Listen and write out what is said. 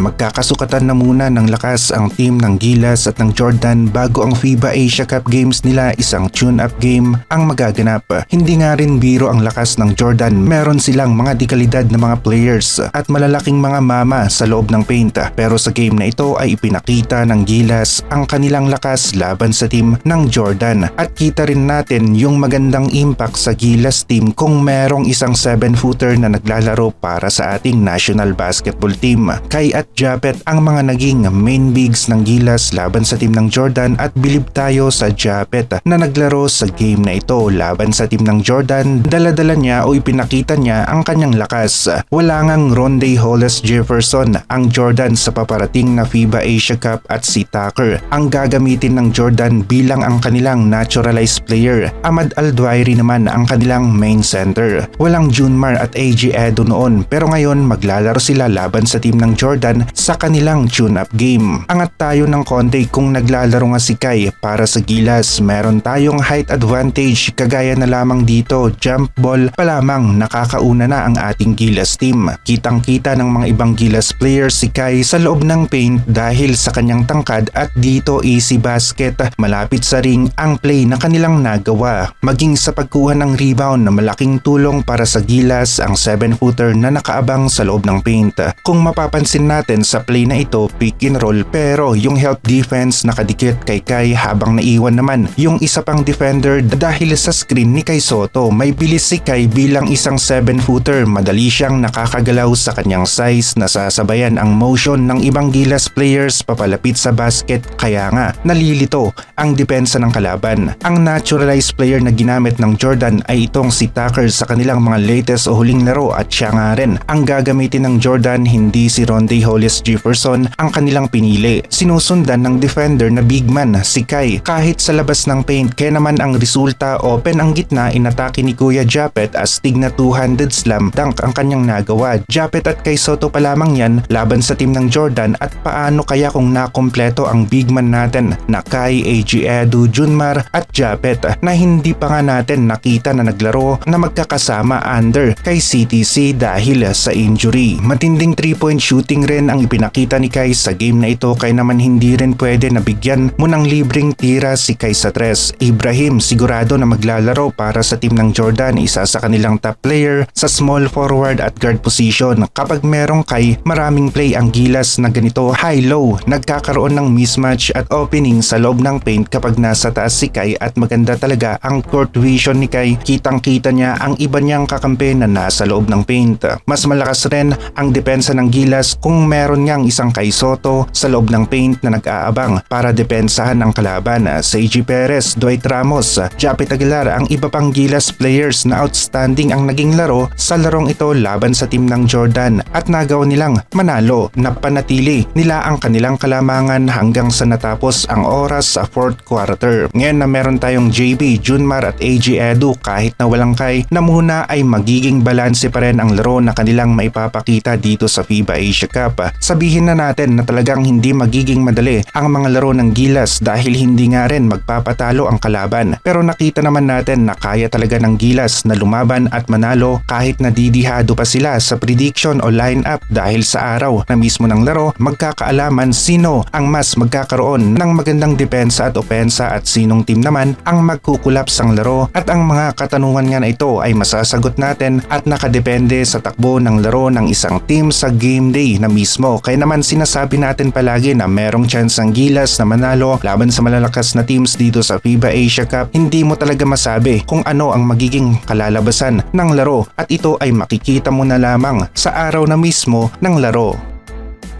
Magkakasukatan na muna ng lakas ang team ng Gilas at ng Jordan bago ang FIBA Asia Cup Games nila isang tune-up game ang magaganap. Hindi nga rin biro ang lakas ng Jordan. Meron silang mga dekalidad na mga players at malalaking mga mama sa loob ng paint. Pero sa game na ito ay ipinakita ng Gilas ang kanilang lakas laban sa team ng Jordan. At kita rin natin yung magandang impact sa Gilas team kung merong isang 7-footer na naglalaro para sa ating national basketball team. Kay at Japet ang mga naging main bigs ng Gilas laban sa team ng Jordan at bilib tayo sa Japet na naglaro sa game na ito laban sa team ng Jordan. Daladala niya o ipinakita niya ang kanyang lakas. Wala ngang Ronde Hollis Jefferson ang Jordan sa paparating na FIBA Asia Cup at si Tucker ang gagamitin ng Jordan bilang ang kanilang naturalized player. Ahmad Aldwairi naman ang kanilang main center. Walang Junmar at AG Edo noon pero ngayon maglalaro sila laban sa team ng Jordan sa kanilang tune-up game. Angat tayo ng konti kung naglalaro nga si Kai para sa Gilas. Meron tayong height advantage kagaya na lamang dito jump ball pa lamang nakakauna na ang ating Gilas team. Kitang kita ng mga ibang Gilas players si Kai sa loob ng paint dahil sa kanyang tangkad at dito easy basket malapit sa ring ang play na kanilang nagawa. Maging sa pagkuha ng rebound na malaking tulong para sa Gilas ang 7-footer na nakaabang sa loob ng paint. Kung mapapansin natin sa play na ito pick and roll. Pero yung help defense nakadikit kay Kai habang naiwan naman yung isa pang defender dahil sa screen ni Kai Soto. May bilis si Kai bilang isang 7-footer madali siyang nakakagalaw sa kanyang size. Na sasabayan ang motion ng ibang Gilas players papalapit sa basket. Kaya nga nalilito ang depensa ng kalaban. Ang naturalized player na ginamit ng Jordan ay itong si Tucker sa kanilang mga latest o huling laro. At siya nga rin ang gagamitin ng Jordan hindi si Ronde Hollis Jefferson ang kanilang pinili. Sinusundan ng defender na big man si Kai kahit sa labas ng paint kaya naman ang resulta open ang gitna inatake ni Kuya Japet as tig na 200 slam dunk ang kanyang nagawa. Japet at kay Soto pa lamang yan laban sa team ng Jordan at paano kaya kung nakompleto ang big man natin na Kai, AG Edu, Junmar at Japet na hindi pa nga natin nakita na naglaro na magkakasama under kay CTC dahil sa injury. Matinding 3-point shooting rin ang ipinakita ni Kai sa game na ito kaya naman hindi rin pwede na bigyan mo ng libreng tira si Kai sa tres. Ibrahim sigurado na maglalaro para sa team ng Jordan isa sa kanilang top player sa small forward at guard position. Kapag merong Kai, maraming play ang gilas na ganito high-low. Nagkakaroon ng mismatch at opening sa loob ng paint kapag nasa taas si Kai at maganda talaga ang court vision ni Kai. Kitang kita niya ang iba niyang kakampi na nasa loob ng paint. Mas malakas rin ang depensa ng gilas kung meron niyang isang Kai Soto sa loob ng paint na nag-aabang para depensahan ang kalaban. AG Perez, Dwight Ramos, Japet Aguilar ang iba pang gilas players na outstanding ang naging laro sa larong ito laban sa team ng Jordan at nagawa nilang manalo na panatili nila ang kanilang kalamangan hanggang sa natapos ang oras sa fourth quarter. Ngayon na meron tayong JB, Junmar at AG Edu kahit na walang kay na muna ay magiging balanse pa rin ang laro na kanilang maipapakita dito sa FIBA Asia Cup. Sabihin na natin na talagang hindi magiging madali ang mga laro ng Gilas dahil hindi nga rin magpapatalo ang kalaban. Pero nakita naman natin na kaya talaga ng Gilas na lumaban at manalo kahit nadidihado pa sila sa prediction o lineup dahil sa araw na mismo ng laro magkakaalaman sino ang mas magkakaroon ng magandang depensa at opensa at sinong team naman ang magkukulaps ang laro at ang mga katanungan nga na ito ay masasagot natin at nakadepende sa takbo ng laro ng isang team sa game day na mismo. Kaya naman sinasabi natin palagi na merong chance ang Gilas na manalo laban sa malalakas na teams dito sa FIBA Asia Cup. Hindi mo talaga masabi kung ano ang magiging kalalabasan ng laro at ito ay makikita mo na lamang sa araw na mismo ng laro.